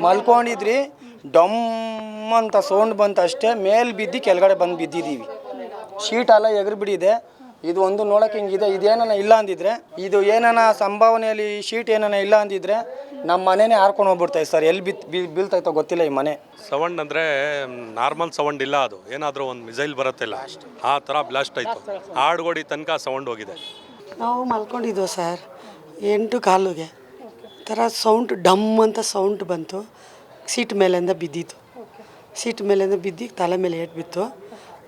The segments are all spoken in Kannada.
ಮಲ್ಕೊಂಡಿದ್ರಿ ಡಮ್ ಅಂತ ಸೌಂಡ್ ಬಂತು ಅಷ್ಟೇ ಮೇಲ್ ಬಿದ್ದು ಕೆಳಗಡೆ ಬಂದು ಬಿದ್ದಿದ್ದೀವಿ ಶೀಟ್ ಎಲ್ಲ ಎಗರು ಬಿಡಿದೆ. ಇದು ಒಂದು ನೋಡಕ್ಕೆ ಹಿಂಗಿದೆ. ಇದೇನ ಇಲ್ಲ ಅಂದಿದ್ರೆ ಇದು ಏನಾನ ಸಂಭಾವನೆಯಲ್ಲಿ ಶೀಟ್ ಏನಾನ ಇಲ್ಲ ಅಂದಿದ್ರೆ ನಮ್ಮ ಮನೆನೇ ಹಾರ್ಕೊಂಡು ಹೋಗ್ಬಿಡ್ತಾ ಸರ್. ಎಲ್ಲಿ ಬಿತ್ ಬಿ- ಬೀಳ್ತೈತೋ ಗೊತ್ತಿಲ್ಲ ಈ ಮನೆ. ಸೌಂಡ್ ಅಂದರೆ ನಾರ್ಮಲ್ ಸೌಂಡ್ ಇಲ್ಲ ಅದು. ಏನಾದರೂ ಒಂದು ಮಿಸೈಲ್ ಬರುತ್ತಿಲ್ಲ ಆ ಥರ ಬ್ಲಾಸ್ಟ್ ಆಯಿತು. ಹಾಡುಗೋಡಿ ತನಕ ಸೌಂಡ್ ಹೋಗಿದೆ. ನಾವು ಮಲ್ಕೊಂಡಿದ್ವು ಸರ್ ಎಂಟು ಕಾಲುಗೆ. ಥರ ಸೌಂಡ್, ಡಮ್ ಅಂತ ಸೌಂಡ್ ಬಂತು. ಸೀಟ್ ಮೇಲಿಂದ ಬಿದ್ದಿತ್ತು. ಸೀಟ್ ಮೇಲಿಂದ ಬಿದ್ದು ತಲೆ ಮೇಲೆ ಏಟ್ ಬಿತ್ತು.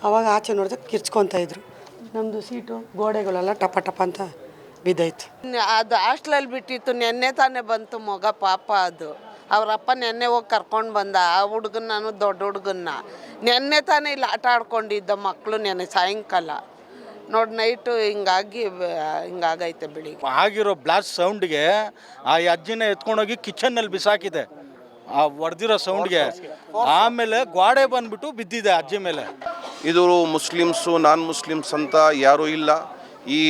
ಆವಾಗ ಆಚೆ ನೋಡಿದ್ರೆ ಕಿರ್ಚ್ಕೊತಾ ಇದ್ರು. ನಮ್ಮದು ಸೀಟು, ಗೋಡೆಗಳೆಲ್ಲ ಟಪ ಟಪ ಅಂತ ಬಿದ್ದಾಯ್ತು. ಅದು ಹಾಸ್ಟ್ಲಲ್ಲಿ ಬಿಟ್ಟಿತ್ತು. ನೆನ್ನೆ ತಾನೇ ಬಂತು ಮಗ ಪಾಪ ಅದು. ಅವರಪ್ಪ ನೆನ್ನೆ ಹೋಗಿ ಕರ್ಕೊಂಡು ಬಂದ. ಆ ಹುಡುಗನ ನಾನು ದೊಡ್ಡ ಹುಡುಗನ್ನ. ನೆನ್ನೆ ತಾನೇ ಇಲ್ಲಿ ಆಟ ಆಡ್ಕೊಂಡಿದ್ದ ಮಕ್ಕಳು ನೆನ್ನೆ ಸಾಯಂಕಾಲ. ನೋಡಿ ನೈಟು ಹಿಂಗಾಗಿ ಹಿಂಗಾಗೈತೆ ಬೆಳಿಗ್ಗೆ ಆಗಿರೋ ಬ್ಲಾಸ್ಟ್ ಸೌಂಡ್ಗೆ ಆ ಅಜ್ಜಿನ ಎತ್ಕೊಂಡೋಗಿ ಕಿಚನ್ನಲ್ಲಿ ಬಿಸಾಕಿದೆ. ಆ ಹೊಡೆದಿರೋ ಸೌಂಡ್ಗೆ. ಆಮೇಲೆ ಗ್ವಾಡೆ ಬಂದ್ಬಿಟ್ಟು ಬಿದ್ದಿದೆ ಅಜ್ಜಿ ಮೇಲೆ. ಇದು ಮುಸ್ಲಿಮ್ಸು ನಾನ್ ಮುಸ್ಲಿಮ್ಸ್ ಅಂತ ಯಾರೂ ಇಲ್ಲ. ಈ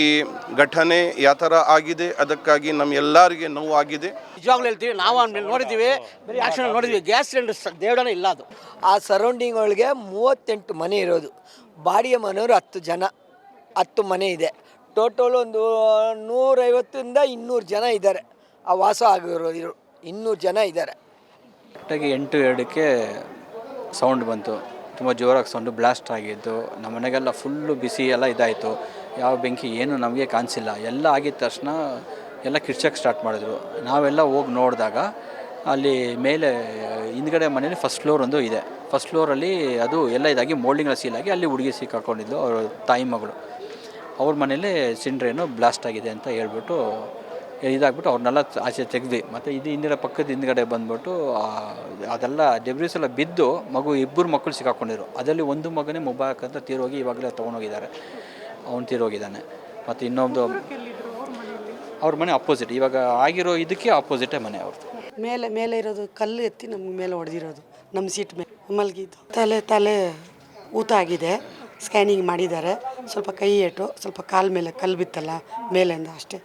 ಘಟನೆ ಯಾವ ಥರ ಆಗಿದೆ ಅದಕ್ಕಾಗಿ ನಮ್ಮ ಎಲ್ಲರಿಗೆ ನೋವು ಆಗಿದೆ ನಿಜವಾಗ್ಲೂ ಹೇಳ್ತೀವಿ ನಾವು ಆಮೇಲೆ ನೋಡಿದ್ದೀವಿ ಬರೀ ಆಕ್ಷನ್ ನೋಡಿದ್ವಿ. ಗ್ಯಾಸ್ ಸಿಲಿಂಡರ್ ದೇವಡನ ಇಲ್ಲ ಅದು. ಆ ಸರೌಂಡಿಂಗ್ ಒಳಗೆ ಮೂವತ್ತೆಂಟು ಮನೆ ಇರೋದು. ಬಾಡಿಗೆ ಮನೆಯವರು ಹತ್ತು ಜನ. ಹತ್ತು ಮನೆ ಇದೆ. ಟೋಟಲ್ ಒಂದು ನೂರೈವತ್ತರಿಂದ ಇನ್ನೂರು ಜನ ಇದ್ದಾರೆ. ಆ ವಾಸ ಆಗಿರೋ ಇನ್ನೂರು ಜನ ಇದ್ದಾರೆ. ಒಟ್ಟಾಗಿ ಎಂಟು ಎರಡಕ್ಕೆ ಸೌಂಡ್ ಬಂತು. ತುಂಬ ಜೋರಾಗಿ ಸೌಂಡು ಬ್ಲಾಸ್ಟ್ ಆಗಿದ್ದು ನಮ್ಮ ಮನೆಗೆಲ್ಲ ಫುಲ್ಲು ಬಿಸಿ ಎಲ್ಲ ಇದಾಯಿತು. ಯಾವ ಬೆಂಕಿ ಏನು ನಮಗೆ ಕಾಣಿಸಿಲ್ಲ. ಎಲ್ಲ ಆಗಿದ ತಕ್ಷಣ ಎಲ್ಲ ಕಿರ್ಚಕ್ಕೆ ಸ್ಟಾರ್ಟ್ ಮಾಡಿದ್ರು. ನಾವೆಲ್ಲ ಹೋಗಿ ನೋಡಿದಾಗ ಅಲ್ಲಿ ಮೇಲೆ, ಹಿಂದ್ಗಡೆ ಮನೇಲಿ ಫಸ್ಟ್ ಫ್ಲೋರ್ ಒಂದು ಇದೆ. ಫಸ್ಟ್ ಫ್ಲೋರಲ್ಲಿ ಅದು ಎಲ್ಲ ಇದಾಗಿ ಮೋಲ್ಡಿಂಗ್ ಸೀಲಾಗಿ ಅಲ್ಲಿ ಹುಡುಗಿ ಸಿಕ್ಕಾಕೊಂಡಿದ್ದು, ಅವ್ರ ತಾಯಿ ಮಗಳು. ಅವ್ರ ಮನೇಲಿ ಸಿಂಡ್ರೇನು ಬ್ಲಾಸ್ಟ್ ಆಗಿದೆ ಅಂತ ಹೇಳ್ಬಿಟ್ಟು ಇದಾಗ್ಬಿಟ್ಟು ಅವ್ರನ್ನೆಲ್ಲ ಆಚೆ ತೆಗ್ದು ಮತ್ತು ಇದು ಹಿಂದಿನ ಪಕ್ಕದ ಹಿಂದ್ಗಡೆ ಬಂದ್ಬಿಟ್ಟು ಅದೆಲ್ಲ ಡೆಬ್ರಿಸ್ ಎಲ್ಲ ಬಿದ್ದು ಮಗು ಇಬ್ಬರು ಮಕ್ಕಳು ಸಿಕ್ಕಾಕೊಂಡಿರು ಅದರಲ್ಲಿ ಒಂದು ಮಗನೇ ಮುಬಾರಕ್ ಅಂತ ತೀರೋಗಿ ಇವಾಗಲೇ ತೊಗೊಂಡೋಗಿದ್ದಾರೆ. ಅವ್ನು ತೀರೋಗಿದ್ದಾನೆ. ಮತ್ತು ಇನ್ನೊಂದು ಅವ್ರ ಮನೆ ಅಪೋಸಿಟ್ ಇವಾಗ ಆಗಿರೋ ಇದಕ್ಕೆ ಅಪೋಸಿಟೇ ಮನೆ ಅವ್ರದ್ದು ಮೇಲೆ ಮೇಲೆ ಇರೋದು ಕಲ್ಲು ಎತ್ತಿ ನಮ್ಗೆ ಮೇಲೆ ಹೊಡೆದಿರೋದು. ನಮ್ಮ ಸೀಟ್ ಮೇಲೆ ಮಲಗಿದ್ದು. ತಲೆ ತಲೆ ಊತ ಆಗಿದೆ. ಸ್ಕ್ಯಾನಿಂಗ್ ಮಾಡಿದ್ದಾರೆ. ಸ್ವಲ್ಪ ಕೈ ಏಟು ಸ್ವಲ್ಪ ಕಾಲ ಮೇಲೆ ಕಲ್ಲು ಬಿತ್ತಲ್ಲ ಮೇಲಿಂದ ಅಷ್ಟೇ.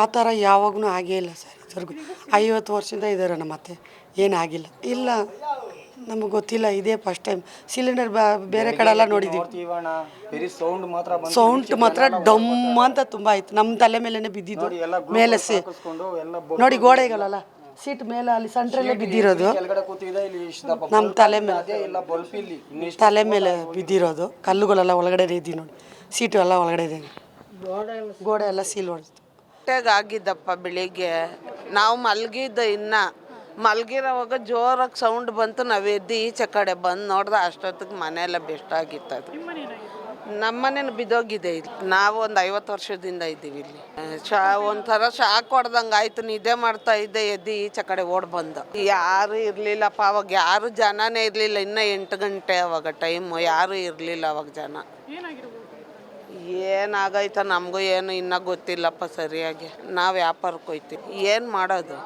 ಆ ಥರ ಯಾವಾಗೂ ಆಗೇ ಇಲ್ಲ ಸರ್ ಇದುವರೆಗೂ. ಐವತ್ತು ವರ್ಷದಿಂದ ಇದ್ದಾರೆ ನಮ್ಮ ಅತ್ತೆ. ಏನಾಗಿಲ್ಲ ಇಲ್ಲ ನಮಗೆ ಗೊತ್ತಿಲ್ಲ ಇದೇ ಫಸ್ಟ್ ಟೈಮ್ ಸಿಲಿಂಡರ್ ಬೇರೆ ಕಡೆ ಎಲ್ಲ ನೋಡಿದ್ದೀವಿ. ಸೌಂಡ್ ಮಾತ್ರ ಡಮ್ ಅಂತ ತುಂಬ ಆಯ್ತು. ನಮ್ಮ ತಲೆ ಮೇಲೇ ಬಿದ್ದಿದ್ದು. ಮೇಲೆ ಸಿ ನೋಡಿ ಗೋಡೆಗಳಲ್ಲ. ಸೀಟ್ ಮೇಲೆ ಅಲ್ಲಿ ಸೆಂಟ್ರಲ್ಲೇ ಬಿದ್ದಿರೋದು. ಕೆಳಗಡೆ ಕೂತಿದೆ ಇಲ್ಲಿ ಇಷ್ಟು ನಮ್ಮ ತಲೆ ಮೇಲೆ. ಅದೇ ಇಲ್ಲ ಬಲ್ಪ್ ಇಲ್ಲಿ. ಇನ್ನಿಷ್ಟು ತಲೆ ಮೇಲೆ ಬಿದ್ದಿರೋದು. ಕಲ್ಲುಗಳೆಲ್ಲ ಒಳಗಡೆ ಇದೆ ನೋಡಿ. ಸೀಟು ಎಲ್ಲ ಒಳಗಡೆ ಇದೆ. ಗೋಡೆ ಎಲ್ಲ ಸೀಲ್ ಹೊಡೆದು ಹೊಟ್ಟೆಗೆ ಆಗಿದ್ದಪ್ಪ ಬೆಳಿಗ್ಗೆ. ನಾವು ಮಲಗಿದ್ದ ಇನ್ನ ಮಲಗಿರೋವಾಗ ಜೋರಾಗಿ ಸೌಂಡ್ ಬಂತು, ನಾವು ಎದ್ದು ಈಚೆ ಕಡೆ ಬಂದು ನೋಡ್ದೆ ಅಷ್ಟೊತ್ತಿಗೆ ಮನೆಯೆಲ್ಲ ಅದು ನಮ್ಮನೇನು ಬಿದ್ದೋಗಿದೆ ಇಲ್ಲಿ. ನಾವು ಒಂದು ಐವತ್ತು ವರ್ಷದಿಂದ ಇದ್ದೀವಿ ಇಲ್ಲಿ. ಶಾ, ಒಂಥರ ಶಾಕ್ ಹೊಡ್ದಂಗೆ ಆಯ್ತು, ನಿದ್ದೆ ಮಾಡ್ತಾ ಇದ್ದೆ, ಎದ್ದು ಈಚೆ ಕಡೆ ಓಡ್ ಬಂದ. ಯಾರು ಇರಲಿಲ್ಲಪ್ಪ, ಅವಾಗ ಯಾರು ಜನನೇ ಇರಲಿಲ್ಲ, ಇನ್ನೂ ಎಂಟು ಗಂಟೆ ಅವಾಗ ಟೈಮು ಯಾರು ಇರಲಿಲ್ಲ ಅವಾಗ ಜನ. ಏನಾಗೈತ ನಮಗೂ ಏನು ಇನ್ನೂ ಗೊತ್ತಿಲ್ಲಪ್ಪ ಸರಿಯಾಗಿ. ನಾವು ವ್ಯಾಪಾರಕ್ಕೆ ಹೋಯ್ತೀವಿ. ಏನು ಮಾಡೋದು?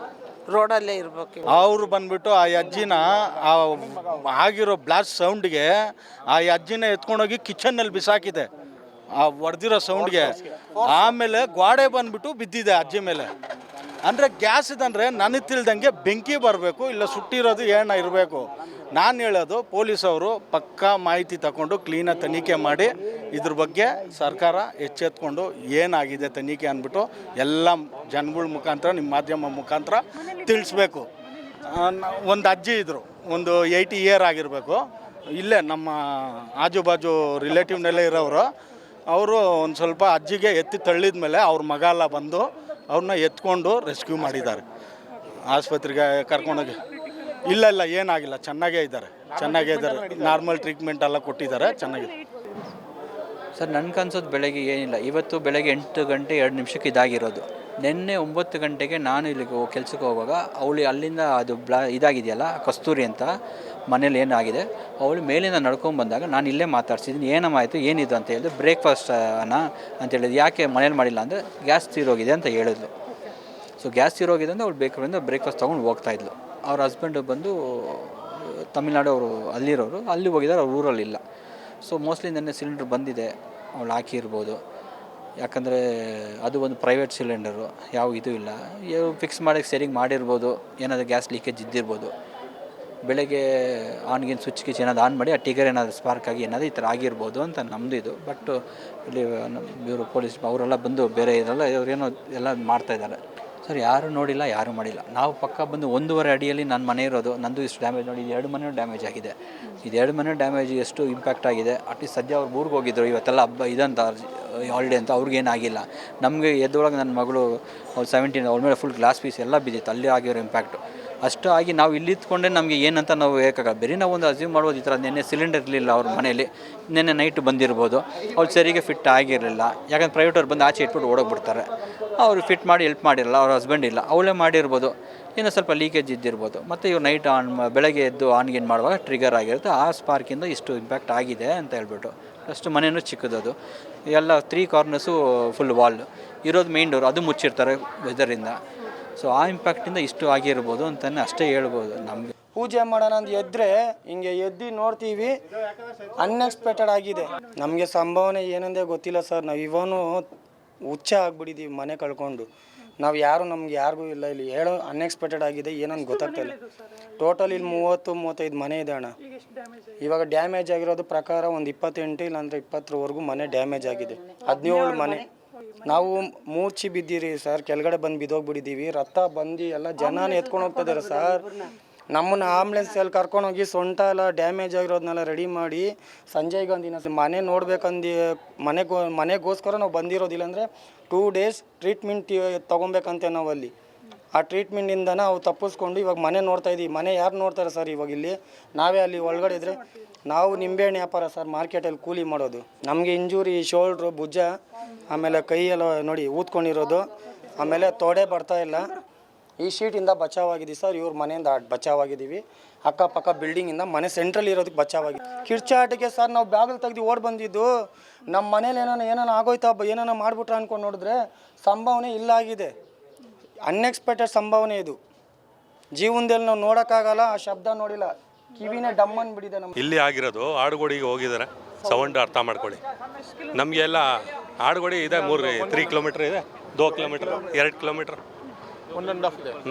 ರೋಡಲ್ಲೇ ಇರ್ಬೇಕು ಅವರು ಬಂದ್ಬಿಟ್ಟು ಆ ಅಜ್ಜಿನ ಆ ಆಗಿರೋ ಬ್ಲಾಸ್ಟ್ ಸೌಂಡ್ಗೆ ಆ ಅಜ್ಜಿನ ಎತ್ಕೊಂಡೋಗಿ ಕಿಚನ್ನಲ್ಲಿ ಬಿಸಾಕಿದೆ. ಆ ಹೊಡೆದಿರೋ ಸೌಂಡ್ಗೆ. ಆಮೇಲೆ ಗ್ವಾಡೆ ಬಂದ್ಬಿಟ್ಟು ಬಿದ್ದಿದೆ ಅಜ್ಜಿ ಮೇಲೆ. ಅಂದರೆ ಗ್ಯಾಸ್ ಇದಂದರೆ ನನಗೆ ತಿಳಿದಂಗೆ ಬೆಂಕಿ ಬರಬೇಕು ಇಲ್ಲ ಸುಟ್ಟಿರೋದು ಏನ ಇರಬೇಕು. ನಾನು ಹೇಳೋದು ಪೊಲೀಸ್ ಅವರು ಪಕ್ಕಾ ಮಾಹಿತಿ ತಗೊಂಡು ಕ್ಲೀನಾಗಿ ತನಿಖೆ ಮಾಡಿ, ಇದ್ರ ಬಗ್ಗೆ ಸರ್ಕಾರ ಎಚ್ಚೆತ್ಕೊಂಡು ಏನಾಗಿದೆ ತನಿಖೆ ಅಂದ್ಬಿಟ್ಟು ಎಲ್ಲ ಜನಗಳ ಮುಖಾಂತರ ನಿಮ್ಮ ಮಾಧ್ಯಮ ಮುಖಾಂತರ ತಿಳಿಸ್ಬೇಕು. ಒಂದು ಅಜ್ಜಿ ಇದ್ದರು ಒಂದು ಏಯ್ಟಿ ಇಯರ್ ಆಗಿರಬೇಕು. ಇಲ್ಲೇ ನಮ್ಮ ಆಜು ಬಾಜು ರಿಲೇಟಿವ್ನಲ್ಲೇ ಇರೋರು ಅವರು ಒಂದು ಸ್ವಲ್ಪ ಅಜ್ಜಿಗೆ ಎತ್ತಿ ತಳ್ಳಿದ ಮೇಲೆ ಅವ್ರ ಮಗ ಎಲ್ಲ ಬಂದು ಅವ್ರನ್ನ ಎತ್ಕೊಂಡು ರೆಸ್ಕ್ಯೂ ಮಾಡಿದ್ದಾರೆ. ಆಸ್ಪತ್ರೆಗೆ ಕರ್ಕೊಂಡೋಗಿ. ಇಲ್ಲ ಇಲ್ಲ, ಏನಾಗಿಲ್ಲ, ಚೆನ್ನಾಗೇ ಇದ್ದಾರೆ. ಚೆನ್ನಾಗೇ ಇದ್ದಾರೆ. ನಾರ್ಮಲ್ ಟ್ರೀಟ್ಮೆಂಟ್ ಎಲ್ಲ ಕೊಟ್ಟಿದ್ದಾರೆ, ಚೆನ್ನಾಗಿದೆ. ಸರ್ ನನ್ಗೆ ಅನ್ಸೋದು ಬೆಳಗ್ಗೆ ಏನಿಲ್ಲ. ಇವತ್ತು ಬೆಳಗ್ಗೆ ಎಂಟು ಗಂಟೆ ಎರಡು ನಿಮಿಷಕ್ಕೆ ಇದಾಗಿರೋದು. ನಿನ್ನೆ ಒಂಬತ್ತು ಗಂಟೆಗೆ ನಾನು ಇಲ್ಲಿಗೆ ಕೆಲಸಕ್ಕೆ ಹೋಗುವಾಗ ಅವಳು ಅಲ್ಲಿಂದ ಅದು ಬ್ಲಾ ಇದಾಗಿದೆಯಲ್ಲ, ಕಸ್ತೂರಿ ಅಂತ ಮನೇಲಿ ಏನಾಗಿದೆ, ಅವಳು ಮೇಲಿಂದ ನಡ್ಕೊಂಡು ಬಂದಾಗ ನಾನು ಇಲ್ಲೇ ಮಾತಾಡ್ಸಿದ್ದೀನಿ ಏನಮ್ಮ ಆಯಿತು ಏನಿದು ಅಂತ ಹೇಳಿದ್ರು ಬ್ರೇಕ್ಫಾಸ್ಟ್ ಅನ್ನ ಅಂತ ಹೇಳಿದ್ರು. ಯಾಕೆ ಮನೇಲಿ ಮಾಡಿಲ್ಲ ಅಂದರೆ ಗ್ಯಾಸ್ ತೀರೋಗಿದೆ ಅಂತ ಹೇಳಿದ್ಲು ಸೊ ಗ್ಯಾಸ್ ತೀರೋಗಿದೆ ಅಂದರೆ ಅವ್ಳು ಬೇಕರಿಂದ ಬ್ರೇಕ್ಫಾಸ್ಟ್ ತೊಗೊಂಡು ಹೋಗ್ತಾಯಿದ್ಲು ಅವ್ರ ಹಸ್ಬೆಂಡು ಬಂದು, ತಮಿಳ್ನಾಡು ಅವರು ಅಲ್ಲಿರೋರು, ಅಲ್ಲಿ ಹೋಗಿದ್ದಾರೆ, ಅವ್ರ ಊರಲ್ಲಿಲ್ಲ. ಸೊ ಮೋಸ್ಟ್ಲಿ ನೆನ್ನೆ ಸಿಲಿಂಡ್ರ್ ಬಂದಿದೆ, ಅವಳು ಹಾಕಿರ್ಬೋದು. ಯಾಕಂದರೆ ಅದು ಒಂದು ಪ್ರೈವೇಟ್ ಸಿಲಿಂಡರು ಯಾವ ಇದು ಇಲ್ಲ. ಫಿಕ್ಸ್ ಮಾಡಿ ಸೆಟ್ಟಿಂಗ್ ಮಾಡಿರ್ಬೋದು, ಏನಾದರೂ ಗ್ಯಾಸ್ ಲೀಕೇಜ್ ಇದ್ದಿರ್ಬೋದು. ಬೆಳಗ್ಗೆ ಆನ್ಗಿನ್ ಸ್ವಿಚ್ ಗಿಚ್ ಏನಾದ್ರು ಆನ್ ಮಾಡಿ, ಆ ಟಿಗರ್ ಏನಾದರೂ ಸ್ಪಾರ್ಕ್ ಆಗಿ ಏನಾದರೂ ಈ ಥರ ಆಗಿರ್ಬೋದು ಅಂತ ನಮ್ಮದು ಇದು. ಬಟ್ ಇಲ್ಲಿ ಇವರು ಪೊಲೀಸ್ ಅವರೆಲ್ಲ ಬಂದು ಬೇರೆ ಇದೆಲ್ಲ ಇವರೇನೋ ಎಲ್ಲ ಮಾಡ್ತಾ ಇದ್ದಾರೆ. ಸರ್, ಯಾರು ನೋಡಿಲ್ಲ, ಯಾರು ಮಾಡಿಲ್ಲ. ನಾವು ಪಕ್ಕ ಬಂದು ಒಂದೂವರೆ ಅಡಿಯಲ್ಲಿ ನನ್ನ ಮನೆ ಇರೋದು, ನಂದು ಇಷ್ಟು ಡ್ಯಾಮೇಜ್ ನೋಡಿ, ಇದು ಎರಡು ಮನೆ ಡ್ಯಾಮೇಜ್ ಆಗಿದೆ. ಇದು ಎರಡು ಮನೆ ಡ್ಯಾಮೇಜ್ ಎಷ್ಟು ಇಂಪ್ಯಾಕ್ಟ್ ಆಗಿದೆ? ಅಟ್ಲೀಸ್ಟ್ ಸದ್ಯ ಅವ್ರು ಊರಿಗೆ ಹೋಗಿದ್ರು, ಇವತ್ತೆಲ್ಲ ಹಬ್ಬ ಇದಂತ ಹಾಲಿಡೇ ಅಂತ ಅವ್ರಿಗೇನಾಗಿಲ್ಲ ನಮಗೆ ಎದ್ದೊಳಗೆ ನನ್ನ ಮಗಳು ಅವ್ರು ಸೆವೆಂಟೀನ್ ಅವ್ರ ಮೇಲೆ ಫುಲ್ ಗ್ಲಾಸ್ ಪೀಸ್ ಎಲ್ಲ ಬಿದ್ದಿತ್ತು, ಅಲ್ಲಿ ಆಗಿರೋ ಇಂಪ್ಯಾಕ್ಟು ಅಷ್ಟು ಆಗಿ ನಾವು ಇಲ್ಲಿ ಇದ್ಕೊಂಡೆ ನಮಗೆ ಏನಂತ ನಾವು ಹೇಳಕ್ಕಾಗ ಬರೀ ನಾವು ಒಂದು ಅಸ್ಯೂಮ್ ಮಾಡ್ಬೋದು, ಈ ಥರ ನಿನ್ನೆ ಸಿಲಿಂಡರ್ ಇರಲಿಲ್ಲ ಅವ್ರ ಮನೇಲಿ ನಿನ್ನೆ ನೈಟ್ ಬಂದಿರ್ಬೋದು. ಅವ್ರು ಸರಿಗೆ ಫಿಟ್ ಆಗಿರಲಿಲ್ಲ. ಯಾಕಂದ್ರೆ ಪ್ರೈವೇಟವ್ರು ಬಂದು ಆಚೆ ಇಟ್ಬಿಟ್ಟು ಓಡೋಗ್ಬಿಡ್ತಾರೆ. ಅವರು ಫಿಟ್ ಮಾಡಿ ಹೆಲ್ಪ್ ಮಾಡಿರಲ್ಲ, ಅವ್ರ ಹಸ್ಬೆಂಡ್ ಇಲ್ಲ. ಅವಳೇ ಮಾಡಿರ್ಬೋದು. ಏನೋ ಸ್ವಲ್ಪ ಲೀಕೇಜ್ ಇದ್ದಿರ್ಬೋದು. ಮತ್ತು ಇವ್ರು ನೈಟ್ ಆನ್ ಬೆಳಗ್ಗೆ ಎದ್ದು ಆನ್ಗೇನು ಮಾಡುವಾಗ ಟ್ರಿಗರ್ ಆಗಿರುತ್ತೆ. ಆ ಸ್ಪಾರ್ಕಿಂದ ಇಷ್ಟು ಇಂಪ್ಯಾಕ್ಟ್ ಆಗಿದೆ ಅಂತ ಹೇಳ್ಬಿಟ್ಟು. ಅಷ್ಟು ಮನೆಯೂ ಚಿಕ್ಕದದು. ಎಲ್ಲ ತ್ರೀ ಕಾರ್ನರ್ಸು ಫುಲ್ ವಾಲ್ ಇರೋದು ಮೇನ್ ಡೋರ್ ಅದು ಮುಚ್ಚಿರ್ತಾರೆ ವೆದರಿಂದ ಸೊ ಆ ಇಂಪ್ಯಾಕ್ಟಿಂದ ಇಷ್ಟು ಆಗಿರ್ಬೋದು ಅಂತಲೇ ಅಷ್ಟೇ ಹೇಳ್ಬೋದು ನಮಗೆ. ಪೂಜೆ ಮಾಡೋಣ ಅಂತ ಎದ್ರೆ ಹಿಂಗೆ ಎದ್ದು ನೋಡ್ತೀವಿ ಅನ್ಎಕ್ಸ್ಪೆಕ್ಟೆಡ್ ಆಗಿದೆ. ನಮಗೆ ಸಂಭಾವನೆ ಏನಂದೇ ಗೊತ್ತಿಲ್ಲ ಸರ್. ನಾವು ಇವನು ಹುಚ್ಚ ಆಗ್ಬಿಟ್ಟಿದ್ದೀವಿ ಮನೆ ಕಳ್ಕೊಂಡು. ನಾವು ಯಾರು ನಮ್ಗೆ ಯಾರಿಗೂ ಇಲ್ಲ ಇಲ್ಲಿ. ಹೇಳೋ ಅನ್ಎಕ್ಸ್ಪೆಕ್ಟೆಡ್ ಆಗಿದೆ ಏನಂತ ಗೊತ್ತಾಗ್ತಾ ಇಲ್ಲ ಟೋಟಲ್ ಇಲ್ಲಿ ಮೂವತ್ತು, ಮೂವತ್ತೈದು ಮನೆ ಇದೆ ಅಣ್ಣ. ಇವಾಗ ಡ್ಯಾಮೇಜ್ ಆಗಿರೋದು ಪ್ರಕಾರ ಒಂದು ಇಪ್ಪತ್ತೆಂಟು ಇಲ್ಲಾಂದ್ರೆ ಇಪ್ಪತ್ತರವರೆಗೂ ಮನೆ ಡ್ಯಾಮೇಜ್ ಆಗಿದೆ. ಹದಿನೇಳು ಮನೆ. ನಾವು ಮೂರ್ಛಿ ಬಿದ್ದೀರಿ ಸರ್ ಕೆಳಗಡೆ ಬಂದು ಬಿದ್ದೋಗ್ಬಿಟ್ಟಿದ್ದೀವಿ. ರಥ ಬಂದು ಎಲ್ಲ ಜನನ ಎತ್ಕೊಂಡು ಹೋಗ್ತಾ ಇದ್ದಾರೆ ಸರ್. ನಮ್ಮನ್ನ ಕರ್ಕೊಂಡು ಕರ್ಕೊಂಡೋಗಿ ಸೊಂಟ ಎಲ್ಲ ಡ್ಯಾಮೇಜ್ ಆಗಿರೋದನ್ನೆಲ್ಲ ರೆಡಿ ಮಾಡಿ ಸಂಜಯ್ ಗಾಂಧಿನ ಮನೆ ನೋಡ್ಬೇಕಂದು ಮನೆಗೋ ಮನೆಗೋಸ್ಕರ ನಾವು ಬಂದಿರೋದಿಲ್ಲ ಅಂದರೆ ಟೂ ಡೇಸ್ ಟ್ರೀಟ್ಮೆಂಟ್ ತೊಗೊಬೇಕಂತೆ ನಾವು ಅಲ್ಲಿ. ಆ ಟ್ರೀಟ್ಮೆಂಟಿಂದ ಅವು ತಪ್ಪಿಸ್ಕೊಂಡು ಇವಾಗ ಮನೆ ನೋಡ್ತಾ ಇದ್ದೀವಿ ಮನೆ ಯಾರು ನೋಡ್ತಾರೆ ಸರ್ ಇವಾಗ ಇಲ್ಲಿ? ನಾವೇ ಅಲ್ಲಿ ಒಳಗಡೆ ಇದ್ರೆ ನಾವು ನಿಂಬೆಹಣ್ಣು ವ್ಯಾಪಾರ ಸರ್ ಮಾರ್ಕೆಟಲ್ಲಿ ಕೂಲಿ ಮಾಡೋದು. ನಮಗೆ ಇಂಜೂರಿ, ಶೋಲ್ಡ್ರು, ಭುಜ, ಆಮೇಲೆ ಕೈಯೆಲ್ಲ ನೋಡಿ ಊದ್ಕೊಂಡಿರೋದು. ಆಮೇಲೆ ತೊಡೆ ಬರ್ತಾ ಇಲ್ಲ. ಈ ಶೀಟಿಂದ ಬಚಾವಾಗಿದ್ದೀವಿ ಸರ್. ಇವ್ರ ಮನೆಯಿಂದ ಬಚಾವಾಗಿದ್ದೀವಿ. ಅಕ್ಕಪಕ್ಕ ಬಿಲ್ಡಿಂಗಿಂದ ಮನೆ ಸೆಂಟ್ರಲ್ ಇರೋದಕ್ಕೆ ಬಚಾವಾಗಿದೆ ಕಿರ್ಚಾಟಿಗೆ ಸರ್ ನಾವು ಬ್ಯಾಗಲ್ ತೆಗ್ದು ಓಡ್ ಬಂದಿದ್ದು. ನಮ್ಮ ಮನೇಲಿ ಏನೋ ಏನಾನ ಆಗೋಯ್ತಾ ಏನಾನ ಮಾಡಿಬಿಟ್ರೆ ಅನ್ಕೊಂಡು ನೋಡಿದ್ರೆ ಸಂಭಾವನೆ ಇಲ್ಲ ಆಗಿದೆ. ಅನ್ಎಕ್ಸ್ಪೆಕ್ಟೆಡ್ ಸಂಭಾವನೆ ಇದು. ಜೀವನದಲ್ಲಿ ನಾವು ನೋಡೋಕ್ಕಾಗಲ್ಲ. ಆ ಶಬ್ದ ನೋಡಿಲ್ಲ. ಕಿವಿನೇ ಡಮ್ ನಮ್ಮ ಇಲ್ಲಿ ಆಗಿರೋದು ಆಡುಗೋಡಿಗೆ ಹೋಗಿದ್ದಾರೆ. ಸೌಂಡ್ ಅರ್ಥ ಮಾಡ್ಕೊಳ್ಳಿ. ನಮಗೆಲ್ಲ ಆಡುಗೋಡಿ ಇದೆ, ಮೂರು ತ್ರೀ ಕಿಲೋಮೀಟ್ರ್ ಇದೆ, ದೋ ಕಿಲೋಮೀಟ್ರ್ ಎರಡು ಕಿಲೋಮೀಟ್ರ್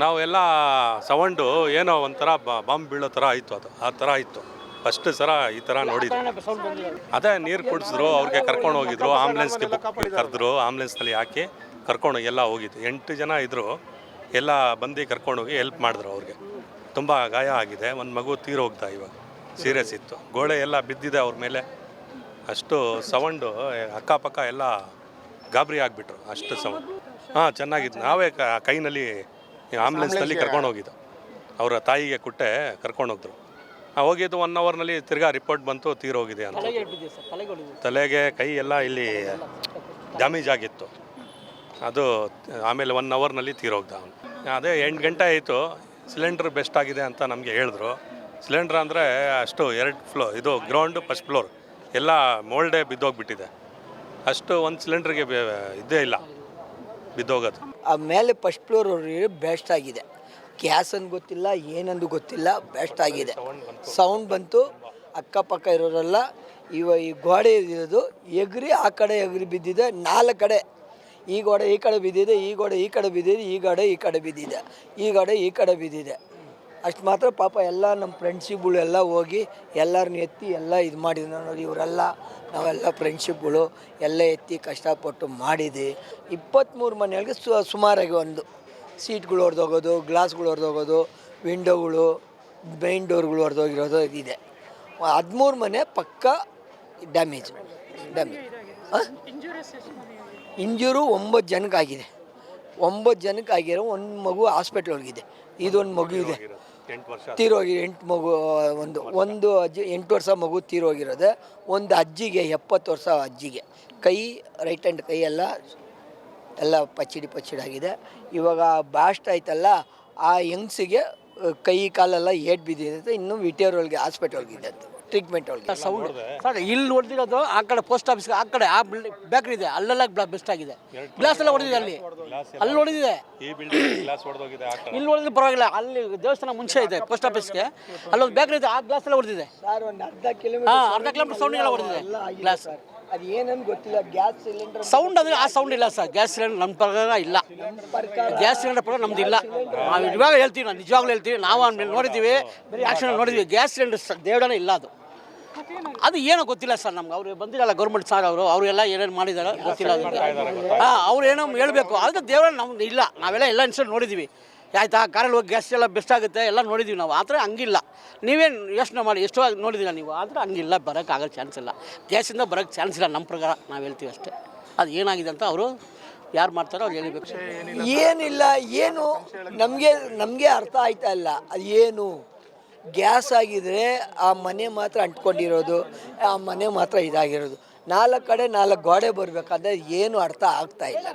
ನಾವೆಲ್ಲ ಸೌಂಡು ಏನೋ ಒಂಥರ ಬಾಂಬ್ ಬೀಳೋ ಥರ ಆಯಿತು ಅದು. ಆ ಥರ ಆಯಿತು. ಫಸ್ಟ್ ಸರ ಈ ಥರ ನೋಡಿದ್ರು. ಅದೇ ನೀರು ಕುಡಿಸಿದ್ರು, ಅವ್ರಿಗೆ ಕರ್ಕೊಂಡು ಹೋಗಿದ್ರು ಆಂಬ್ಲೆನ್ಸ್ಗೆ ಬುಕ್ ಕರೆದ್ರು ಆಂಬ್ಲೆನ್ಸ್ನಲ್ಲಿ ಹಾಕಿ ಕರ್ಕೊಂಡು ಎಲ್ಲ ಹೋಗಿದ್ದು. ಎಂಟು ಜನ ಇದ್ದರು ಎಲ್ಲ ಬಂದು ಕರ್ಕೊಂಡೋಗಿ ಹೆಲ್ಪ್ ಮಾಡಿದ್ರು ಅವ್ರಿಗೆ. ತುಂಬ ಗಾಯ ಆಗಿದೆ. ಒಂದು ಮಗು ತೀರೋಗ್ತಾ ಇವಾಗ. ಸೀರಿಯಸ್ ಇತ್ತು. ಗೋಡೆ ಎಲ್ಲ ಬಿದ್ದಿದೆ ಅವ್ರ ಮೇಲೆ. ಅಷ್ಟು ಸೌಂಡು ಅಕ್ಕಪಕ್ಕ ಎಲ್ಲ ಗಾಬರಿ ಆಗಿಬಿಟ್ರು. ಅಷ್ಟು ಸೌಂಡ್. ಹಾಂ ಚೆನ್ನಾಗಿತ್ತು. ನಾವೇ ಕ- ಕೈನಲ್ಲಿ ಆಂಬ್ಯುಲೆನ್ಸ್ನಲ್ಲಿ ಕರ್ಕೊಂಡು ಹೋಗಿದ್ದು. ಅವರ ತಾಯಿಗೆ ಕುಟ್ಟೆ ಕರ್ಕೊಂಡು ಹೋದ್ರು. ಆ ಹೋಗಿದ್ದು ಒನ್ ಅವರ್ನಲ್ಲಿ ತಿರ್ಗಾ ರಿಪೋರ್ಟ್ ಬಂತು ತೀರೋಗಿದೆ ಅಂತ. ತಲೆಗೆ ಕೈ ಎಲ್ಲ ಇಲ್ಲಿ ಡ್ಯಾಮೇಜ್ ಆಗಿತ್ತು. ಅದು ಆಮೇಲೆ ಒನ್ ಅವರ್ನಲ್ಲಿ ತೀರೋಗ್ದ ಅವನು. ಅದೇ ಎಂಟು ಗಂಟೆ ಆಯಿತು. ಸಿಲಿಂಡ್ರ್ ಬೆಸ್ಟ್ ಆಗಿದೆ ಅಂತ ನಮಗೆ ಹೇಳಿದ್ರು. ಸಿಲಿಂಡ್ರ್ ಅಂದರೆ ಅಷ್ಟು ಎರಡು ಫ್ಲೋ, ಇದು ಗ್ರೌಂಡು ಫಸ್ಟ್ ಫ್ಲೋರ್, ಎಲ್ಲ ಮೋಲ್ಡೇ ಬಿದ್ದೋಗ್ಬಿಟ್ಟಿದೆ. ಅಷ್ಟು ಒಂದು ಸಿಲಿಂಡ್ರಿಗೆ ಇದೇ ಇಲ್ಲ, ಬಿದ್ದೋಗೋದು. ಮೇಲೆ ಫಸ್ಟ್ ಫ್ಲೋರ್ ಬೆಸ್ಟ್ ಆಗಿದೆ. ಗ್ಯಾಸ್ ಗೊತ್ತಿಲ್ಲ, ಏನಂದು ಗೊತ್ತಿಲ್ಲ, ಬೆಸ್ಟ್ ಆಗಿದೆ. ಸೌಂಡ್ ಬಂತು, ಅಕ್ಕಪಕ್ಕ ಇರೋರೆಲ್ಲ, ಇವ ಈ ಗೋಡೆ ಇರೋದು, ಎಗ್ರಿ ಆ ಕಡೆ ಎಗ್ರಿ ಬಿದ್ದಿದೆ, ನಾಲ್ಕು ಕಡೆ ಈ ಗೋಡೆ ಈ ಕಡೆ ಬಿದ್ದಿದೆ ಈ ಗೋಡೆ ಈ ಕಡೆ ಬಿದ್ದಿದೆ ಈ ಗೋಡೆ ಈ ಕಡೆ ಬಿದ್ದಿದೆ ಈ ಗೋಡೆ ಈ ಕಡೆ ಬಿದ್ದಿದೆ. ಅಷ್ಟು ಮಾತ್ರ ಪಾಪ ಎಲ್ಲ ನಮ್ಮ ಫ್ರೆಂಡ್ಶಿಪ್ಗಳು ಎಲ್ಲ ಹೋಗಿ ಎಲ್ಲರನ್ನ ಎತ್ತಿ ಎಲ್ಲ ಇದು ಮಾಡಿದ್ರು. ನೋಡಿ ಇವರೆಲ್ಲ ನಾವೆಲ್ಲ ಫ್ರೆಂಡ್ಶಿಪ್ಗಳು ಎಲ್ಲ ಎತ್ತಿ ಕಷ್ಟಪಟ್ಟು ಮಾಡಿದ್ವಿ. ಇಪ್ಪತ್ತ್ಮೂರು ಮನೆಗಳಿಗೆ ಸು ಸುಮಾರಾಗಿ ಒಂದು ಸೀಟ್ಗಳು ಹೊಡೆದೋಗೋದು ಗ್ಲಾಸ್ಗಳು ಹೊಡೆದೋಗೋದು ವಿಂಡೋಗಳು ಮೈನ್ ಡೋರ್ಗಳು ಹೊಡೆದೋಗಿರೋದು ಇದೆ ಹದಿಮೂರು ಮನೆ ಪಕ್ಕ ಡ್ಯಾಮೇಜ್ ಡ್ಯಾಮೇಜ್ ಇಂಜೂರು ಒಂಬತ್ತು ಜನಕ್ಕಾಗಿದೆ. ಒಂಬತ್ತು ಜನಕ್ಕೆ ಆಗಿರೋ ಒಂದು ಮಗು ಹಾಸ್ಪಿಟ್ಲ್ ಒಳಗಿದೆ ಇದೊಂದು ಮಗು ಇದೆ. ತೀರೋಗಿ ಎಂಟು ಮಗು ಒಂದು ಒಂದು ಅಜ್ಜಿ ಎಂಟು ವರ್ಷ ಮಗು ತೀರೋಗಿರೋದೆ. ಒಂದು ಅಜ್ಜಿಗೆ ಎಪ್ಪತ್ತು ವರ್ಷ ಅಜ್ಜಿಗೆ. ಕೈ ರೈಟ್ ಹ್ಯಾಂಡ್ ಕೈ ಎಲ್ಲ ಎಲ್ಲ ಪಚ್ಚಿಡಿ ಪಚ್ಚಿಡಾಗಿದೆ. ಇವಾಗ ಬ್ಯಾಸ್ಟ್ ಆಯ್ತಲ್ಲ ಆ ಹೆಂಗ್ಸಿಗೆ ಕೈ ಕಾಲೆಲ್ಲ ಏಟ್ ಬಿದ್ದಿದೆ. ಇನ್ನು ವಿಟಿಯರ್ ಒಳಗೆ ಹಾಸ್ಪಿಟಲ್ಗೆ ಇದೆ ಟ್ರೀಟ್ಮೆಂಟ್ ಅವ್ರಿಗೆ ಸೌಂಡ್. ಸರ್ ಇಲ್ಲಿ ಹೊಡೆದಿರೋದು ಆ ಕಡೆ ಪೋಸ್ಟ್ ಆಫೀಸ್ ಆ ಕಡೆ ಆ ಬಿಲ್ಡಿಂಗ್ ಬೇಕ್ರಿ ಇದೆ. ಅಲ್ಲೆಲ್ಲ ಬೆಸ್ಟ್ ಆಗಿದೆ. ಗ್ಲಾಸ್ ಎಲ್ಲ ಹೊಡೆದಿದೆ ಅಲ್ಲಿ. ಅಲ್ಲಿ ಹೊಡೆದಿದೆ. ಇಲ್ಲಿ ಹೊಡೆದ್ರೆ ಪರವಾಗಿಲ್ಲ. ಅಲ್ಲಿ ದೇವಸ್ಥಾನ ಮುಂಚೆ ಇದೆ ಪೋಸ್ಟ್ ಆಫೀಸ್ಗೆ ಅಲ್ಲೊಂದು ಬೇಕರಿ ಇದೆ ಆ ಗ್ಲಾಸ್ ಎಲ್ಲ ಹೊಡೆದಿದೆ. ಸರ್ ಒಂದು ಅರ್ಧ ಕಿಲೋಮೀಟರ್ ಹಾಂ ಅರ್ಧ ಕಿಲೋಮೀಟರ್ ಸೌಂಡ್ ಎಲ್ಲ ಹೊಡೆದಿದೆ ಗ್ಲಾಸ್ ಅದು ಏನன்னு ಗೊತ್ತಿಲ್ಲ ಗ್ಯಾಸ್ ಸಿಲಿಂಡರ್ ಸೌಂಡ್ ಅಂದರೆ ಆ ಸೌಂಡ್ ಇಲ್ಲ ಸರ್. ಗ್ಯಾಸ್ ಸಿಲಿಂಡರ್ ನಮ್ಮ ಪ್ರಕಾರ ಇಲ್ಲ. ಗ್ಯಾಸ್ ಸಿಲಿಂಡರ್ ಪ್ರಕಾರ ನಮ್ದು ಇಲ್ಲ. ನಾವು ಇವಾಗ ಹೇಳ್ತೀವಿ ನಾವು ನಿಜವಾಗ್ಲೂ ಹೇಳ್ತೀವಿ. ನಾವು ಆಮೇಲೆ ನೋಡಿದ್ದೀವಿ ಆ್ಯಕ್ಷನ್ ಆಕ್ಷನ್ ನೋಡಿದ್ವಿ. ಗ್ಯಾಸ್ ಸಿಲಿಂಡರ್ ದೇವಡನೇ ಇಲ್ಲ ಅದು. ಅದು ಏನೋ ಗೊತ್ತಿಲ್ಲ ಸರ್ ನಮ್ಗೆ. ಅವ್ರು ಬಂದಿರಲ್ಲ ಗೌರ್ಮೆಂಟ್ ಸಾರ್ ಅವರು ಅವರೆಲ್ಲ ಏನೇನು ಮಾಡಿದಾರೆ ಗೊತ್ತಿಲ್ಲ ಹಾಂ ಅವ್ರು ಏನೋ ಹೇಳಬೇಕು. ಆದರೆ ದೇವರ ನಮ್ದು ಇಲ್ಲ. ನಾವೆಲ್ಲ ಎಲ್ಲ ಇನ್ಸಿಡೆಂಟ್ ನೋಡಿದ್ದೀವಿ ಆಯ್ತಾ? ಕಾರಲ್ಲಿ ಹೋಗಿ ಗ್ಯಾಸ್ ಎಲ್ಲ ಬೆಸ್ಟ್ ಆಗುತ್ತೆ. ಎಲ್ಲ ನೋಡಿದ್ದೀವಿ ನಾವು. ಆದರೆ ಹಂಗಿಲ್ಲ. ನೀವೇನು ಯೋಚನೆ ಮಾಡಿ? ಎಷ್ಟೋ ನೋಡಿದ್ದೀರ ನೀವು? ಆದರೆ ಹಂಗಿಲ್ಲ. ಬರೋಕ್ಕಾಗೋ ಚಾನ್ಸ್ ಇಲ್ಲ. ಗ್ಯಾಸಿಂದ ಬರೋಕ್ಕೆ ಚಾನ್ಸ್ ಇಲ್ಲ. ನಮ್ಮ ಪ್ರಕಾರ ನಾವು ಹೇಳ್ತೀವಿ ಅಷ್ಟೇ. ಅದು ಏನಾಗಿದೆ ಅಂತ ಅವರು ಯಾರು ಮಾಡ್ತಾರೋ ಅವ್ರು ಹೇಳಿಬೇಕು ಏನಿಲ್ಲ. ಏನು? ನಮಗೆ ನಮಗೆ ಅರ್ಥ ಆಯ್ತಾ ಇಲ್ಲ. ಅದು ಏನು? ಗ್ಯಾಸ್ ಆಗಿದ್ರೆ ಆ ಮನೆ ಮಾತ್ರ ಅಂಟ್ಕೊಂಡಿರೋದು. ಆ ಮನೆ ಮಾತ್ರ ಇದಾಗಿರೋದು. ನಾಲ್ಕು ಕಡೆ ನಾಲ್ಕು ಗೋಡೆ ಬರಬೇಕಾದ್ರೆ ಏನು ಅರ್ಥ ಆಗ್ತಾ ಇಲ್ಲ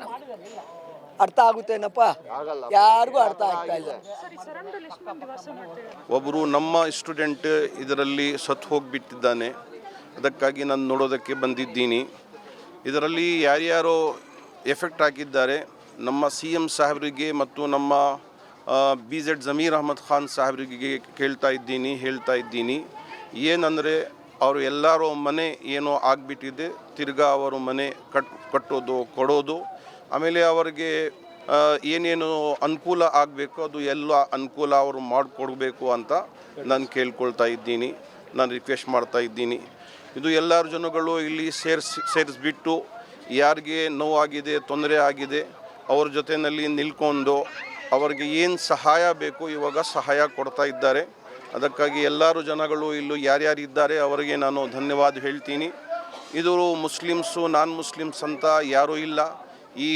ಅರ್ಥ ಆಗುತ್ತೇನಪ್ಪ ಯಾರಿಗೂ ಅರ್ಥ ಆಗ್ತಾ ಇಲ್ಲ. ಒಬ್ಬರು ನಮ್ಮ ಸ್ಟೂಡೆಂಟ್ ಇದರಲ್ಲಿ ಸತ್ತು ಹೋಗಿಬಿಟ್ಟಿದ್ದಾನೆ. ಅದಕ್ಕಾಗಿ ನಾನು ನೋಡೋದಕ್ಕೆ ಬಂದಿದ್ದೀನಿ. ಇದರಲ್ಲಿ ಯಾರ್ಯಾರೋ ಎಫೆಕ್ಟ್ ಆಗಿದ್ದಾರೆ ನಮ್ಮ ಸಿ ಎಂ ಸಾಹೇಬರಿಗೆ ಮತ್ತು ನಮ್ಮ ಬಿ ಜೆಡ್ ಜಮೀರ್ ಅಹಮದ್ ಖಾನ್ ಸಾಹೇಬರಿಗೆ ಕೇಳ್ತಾ ಇದ್ದೀನಿ ಹೇಳ್ತಾ ಇದ್ದೀನಿ. ಏನಂದರೆ ಅವರು ಎಲ್ಲರೂ ಮನೆ ಏನೋ ಆಗಿಬಿಟ್ಟಿದೆ. ತಿರ್ಗಾ ಅವರು ಮನೆ ಕಟ್ ಕಟ್ಟೋದು ಕೊಡೋದು. ಆಮೇಲೆ ಅವರಿಗೆ ಏನೇನು ಅನುಕೂಲ ಆಗಬೇಕು ಅದು ಎಲ್ಲ ಅನುಕೂಲ ಅವರು ಮಾಡಿಕೊಡ್ಬೇಕು ಅಂತ ನಾನು ಕೇಳ್ಕೊಳ್ತಾ ಇದ್ದೀನಿ. ನಾನು ರಿಕ್ವೆಸ್ಟ್ ಮಾಡ್ತಾ ಇದ್ದೀನಿ. ಇದು ಎಲ್ಲರ ಜನಗಳು ಇಲ್ಲಿ ಸೇರಿಸಿ, ಸೇರಿಸ್ಬಿಟ್ಟು ಯಾರಿಗೆ ನೋವಾಗಿದೆ, ತೊಂದರೆ ಆಗಿದೆ, ಅವ್ರ ಜೊತೆಯಲ್ಲಿ ನಿಲ್ಕೊಂಡು ಅವರಿಗೆ ಏನು ಸಹಾಯ ಬೇಕು ಇವಾಗ ಸಹಾಯ ಕೊಡ್ತಾ ಇದ್ದಾರೆ. ಅದಕ್ಕಾಗಿ ಎಲ್ಲರೂ ಜನಗಳು ಇಲ್ಲೂ ಯಾರ್ಯಾರಿದ್ದಾರೆ ಅವರಿಗೆ ನಾನು ಧನ್ಯವಾದ ಹೇಳ್ತೀನಿ. ಇದು ಮುಸ್ಲಿಮ್ಸು, ನಾನ್ ಮುಸ್ಲಿಮ್ಸ್ ಅಂತ ಯಾರೂ ಇಲ್ಲ. ಈ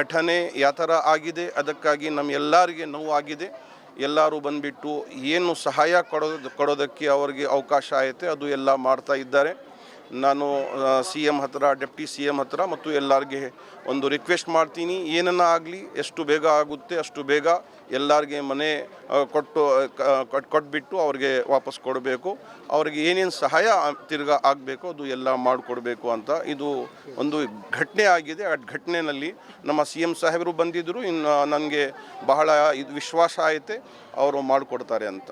ಘಟನೆ ಯಾವ ಥರ ಆಗಿದೆ, ಅದಕ್ಕಾಗಿ ನಮ್ಮೆಲ್ಲರಿಗೆ ನೋವಾಗಿದೆ. ಎಲ್ಲರೂ ಬಂದುಬಿಟ್ಟು ಏನು ಸಹಾಯ ಕೊಡೋದು, ಕೊಡೋದಕ್ಕೆ ಅವರಿಗೆ ಅವಕಾಶ ಐತೆ ಅದು ಎಲ್ಲ ಮಾಡ್ತಾ ಇದ್ದಾರೆ. ನಾನು ಸಿ ಎಂ ಹತ್ತಿರ ಡೆಪ್ಟಿ ಸಿ ಎಂ ಹತ್ತಿರ ಮತ್ತು ಎಲ್ಲರಿಗೆ ಒಂದು ರಿಕ್ವೆಸ್ಟ್ ಮಾಡ್ತೀನಿ. ಏನನ್ನ ಆಗಲಿ, ಎಷ್ಟು ಬೇಗ ಆಗುತ್ತೆ, ಅಷ್ಟು ಬೇಗ ಎಲ್ಲರಿಗೆ ಮನೆ ಕೊಟ್ಟು ಕೊಟ್ಬಿಟ್ಟು ಅವ್ರಿಗೆ ವಾಪಸ್ ಕೊಡಬೇಕು. ಅವ್ರಿಗೆ ಏನೇನು ಸಹಾಯ ತಿರ್ಗಾ ಆಗಬೇಕು ಅದು ಎಲ್ಲ ಮಾಡಿಕೊಡ್ಬೇಕು ಅಂತ. ಇದು ಒಂದು ಘಟನೆ ಆಗಿದೆ. ಆ ಘಟನೆಯಲ್ಲಿ ನಮ್ಮ ಸಿ ಎಂ ಸಾಹೇಬರು ಬಂದಿದ್ದರು ಇನ್ನು ನನಗೆ ಬಹಳ ಇದು ವಿಶ್ವಾಸ ಐತೆ ಅವರು ಮಾಡಿಕೊಡ್ತಾರೆ ಅಂತ.